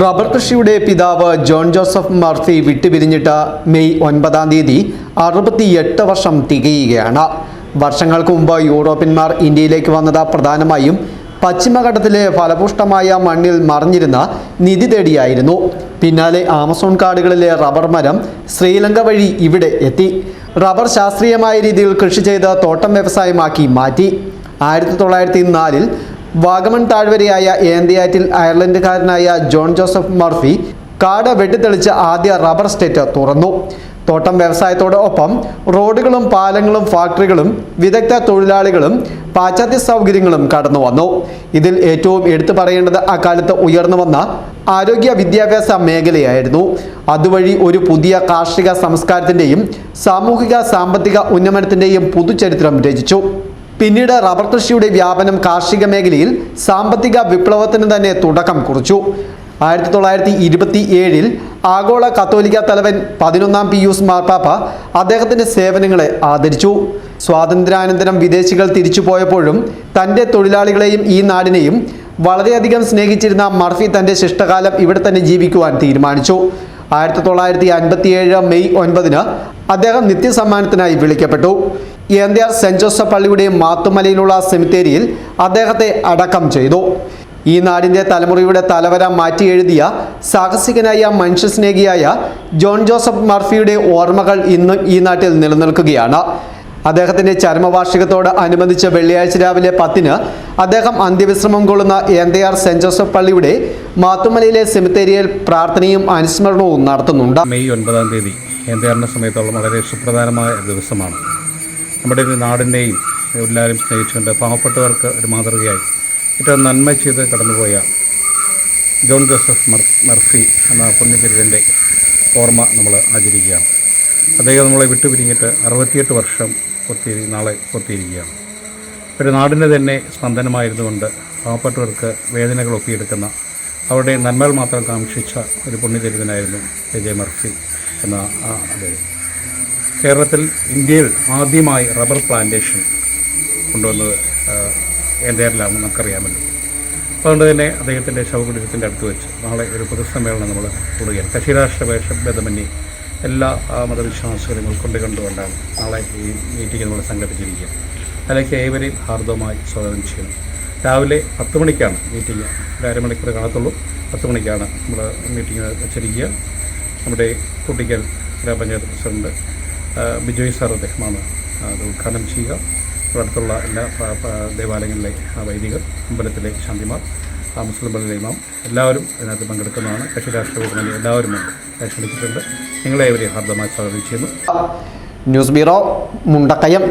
Rubber കൃഷിയുടെ പിതാവ് John Joseph Murphy വിട്ടുപിരിഞ്ഞിട്ട് മെയ് ഒൻപതാം തീയതി അറുപത്തിയെട്ട് വർഷം തികയുകയാണ്. വർഷങ്ങൾക്ക് മുമ്പ് യൂറോപ്യന്മാർ ഇന്ത്യയിലേക്ക് വന്നത് പ്രധാനമായും പശ്ചിമഘട്ടത്തിലെ ഫലപുഷ്ടമായ മണ്ണിൽ മറിഞ്ഞിരുന്ന നിധി തേടിയായിരുന്നു. പിന്നാലെ ആമസോൺ കാടുകളിലെ റബ്ബർ മരം ശ്രീലങ്ക വഴി ഇവിടെ എത്തി. റബ്ബർ ശാസ്ത്രീയമായ രീതിയിൽ കൃഷി ചെയ്ത് തോട്ടം വ്യവസായമാക്കി മാറ്റി. ആയിരത്തി തൊള്ളായിരത്തി നാലിൽ വാഗമൺ താഴ്വരയായ ഏന്തിയാറ്റിൽ അയർലൻഡുകാരനായ ജോൺ ജോസഫ് മർഫി കാട് വെട്ടിത്തെളിച്ച് ആദ്യ റബ്ബർ സ്റ്റേറ്റ് തുറന്നു. തോട്ടം വ്യവസായത്തോടൊപ്പം റോഡുകളും പാലങ്ങളും ഫാക്ടറികളും വിദഗ്ധ തൊഴിലാളികളും പാശ്ചാത്യ സൗകര്യങ്ങളും കടന്നു വന്നു ഇതിൽ ഏറ്റവും എടുത്തു പറയേണ്ടത് അക്കാലത്ത് ഉയർന്നു വന്ന ആരോഗ്യ വിദ്യാഭ്യാസ മേഖലയായിരുന്നു. അതുവഴി ഒരു പുതിയ കാർഷിക സംസ്കാരത്തിന്റെയും സാമൂഹിക സാമ്പത്തിക ഉന്നമനത്തിന്റെയും പുതുചരിത്രം രചിച്ചു. പിന്നീട് റബ്ബർ കൃഷിയുടെ വ്യാപനം കാർഷിക മേഖലയിൽ സാമ്പത്തിക വിപ്ലവത്തിന് തന്നെ തുടക്കം കുറിച്ചു. ആയിരത്തി തൊള്ളായിരത്തി ഇരുപത്തി ഏഴിൽ ആഗോള കത്തോലിക്ക തലവൻ പതിനൊന്നാം പിയൂസ് മാർപ്പാപ്പ അദ്ദേഹത്തിന്റെ സേവനങ്ങളെ ആദരിച്ചു. സ്വാതന്ത്ര്യാനന്തരം വിദേശികൾ തിരിച്ചു പോയപ്പോഴും തന്റെ തൊഴിലാളികളെയും ഈ നാടിനെയും വളരെയധികം സ്നേഹിച്ചിരുന്ന മർഫി തന്റെ ശിഷ്ടകാലം ഇവിടെ തന്നെ ജീവിക്കുവാൻ തീരുമാനിച്ചു. ആയിരത്തി തൊള്ളായിരത്തി അൻപത്തിയേഴ് മെയ് ഒൻപതിന് അദ്ദേഹം നിത്യസമ്മാനത്തിനായി വിളിക്കപ്പെട്ടു. ഏന്ത്യാർ സെന്റ് ജോസഫ് പള്ളിയുടെ മാത്തുമലയിലുള്ള സെമിത്തേരിയിൽ അദ്ദേഹത്തെ അടക്കം ചെയ്തു. ഈ നാടിന്റെ തലമുറയുടെ തലവര മാറ്റി എഴുതിയ സാഹസികനായ മനുഷ്യസ്നേഹിയായ ജോൺ ജോസഫ് മർഫിയുടെ ഓർമ്മകൾ ഇന്നും ഈ നാട്ടിൽ നിലനിൽക്കുകയാണ്. അദ്ദേഹത്തിന്റെ ചരമവാർഷികത്തോട് അനുബന്ധിച്ച് വെള്ളിയാഴ്ച രാവിലെ പത്തിന് അദ്ദേഹം അന്ത്യവിശ്രമം കൊള്ളുന്ന ഏന്തയാർ സെന്റ് ജോസഫ് പള്ളിയുടെ മാത്തുമലയിലെ സെമിത്തേരിയിൽ പ്രാർത്ഥനയും അനുസ്മരണവും നടത്തുന്നുണ്ട്. മെയ് ഒൻപതാം തീയതി ഏന്തയാറിന്റെ സമയത്തോളം വളരെ സുപ്രധാനമായ ദിവസമാണ്. നമ്മുടെ ഒരു നാടിനെയും എല്ലാവരും സ്നേഹിച്ചുകൊണ്ട് പാവപ്പെട്ടവർക്ക് ഒരു മാതൃകയായി ഏറ്റവും നന്മ ചെയ്ത് കടന്നുപോയ ജോൺ ജോസഫ് മർ മർഫി എന്ന പുണ്യചരിതന്റെ ഓർമ്മ നമ്മൾ ആചരിക്കുകയാണ്. അദ്ദേഹം നമ്മളെ വിട്ടുപിരിഞ്ഞിട്ട് അറുപത്തിയെട്ട് വർഷം പൂർത്തി നാളെ പൂർത്തിയിരിക്കുകയാണ് ഒരു നാടിന്റെ തന്നെ സ്പന്ദനമായിരുന്നുകൊണ്ട് പാവപ്പെട്ടവർക്ക് വേദനകൾ ഒപ്പിയെടുക്കുന്ന അവരുടെ നന്മകൾ മാത്രം കാക്ഷിച്ച ഒരു പുണ്യചരിതനായിരുന്നു എ ജെ മർഫി എന്ന അദ്ദേഹം. കേരളത്തിൽ ഇന്ത്യയിൽ ആദ്യമായി റബ്ബർ പ്ലാന്റേഷൻ കൊണ്ടുവന്നത് എന്തേരിലാണ് നമുക്കറിയാമല്ലോ. അതുകൊണ്ട് തന്നെ അദ്ദേഹത്തിന്റെ ശവകുടീരത്തിന്റെ അടുത്ത് വെച്ച് നാളെ ഒരു പൊതുസമ്മേളനം നമ്മൾ കൂടുകയാണ്. കശിരാഷ്ട്ര വേഷ ഭേദമന്യേ എല്ലാ മതവിശ്വാസികളും ഉൾക്കൊണ്ട് കണ്ടുകൊണ്ടാണ് നാളെ ഈ മീറ്റിംഗ് നമ്മൾ സംഘടിപ്പിച്ചിരിക്കുക അതിലേക്ക് ഏവരെയും ഹാർദവമായി സ്വാഗതം ചെയ്യുന്നു. രാവിലെ പത്ത് മണിക്കാണ് മീറ്റിംഗ്. ഒരു അരമണിക്കൂർ കാണത്തുള്ളൂ. പത്ത് മണിക്കാണ് നമ്മൾ മീറ്റിംഗ് വെച്ചിരിക്കുക. നമ്മുടെ കുട്ടിക്കൽ ഗ്രാമപഞ്ചായത്ത് പ്രസിഡന്റ് ബിജോയ് സാർ അദ്ദേഹമാണ്. അത് ഉദ്ഘാടനം ചെയ്യുക. അടുത്തുള്ള എല്ലാ ദേവാലയങ്ങളിലെ വൈദികർ അമ്പലത്തിലെ ശാന്തിമാർ മുസ്ലിം പള്ളിയിലെ ഇമാം എല്ലാവരും ഇതിനകത്ത് പങ്കെടുക്കുന്നതാണ്. കക്ഷി രാഷ്ട്രീയ എല്ലാവരും ക്ഷണിച്ചിട്ടുണ്ട് നിങ്ങളെ ഇവരെ ഹാർദമായി സ്വാഗതം ചെയ്യുന്നു. News bureau Mundakayam.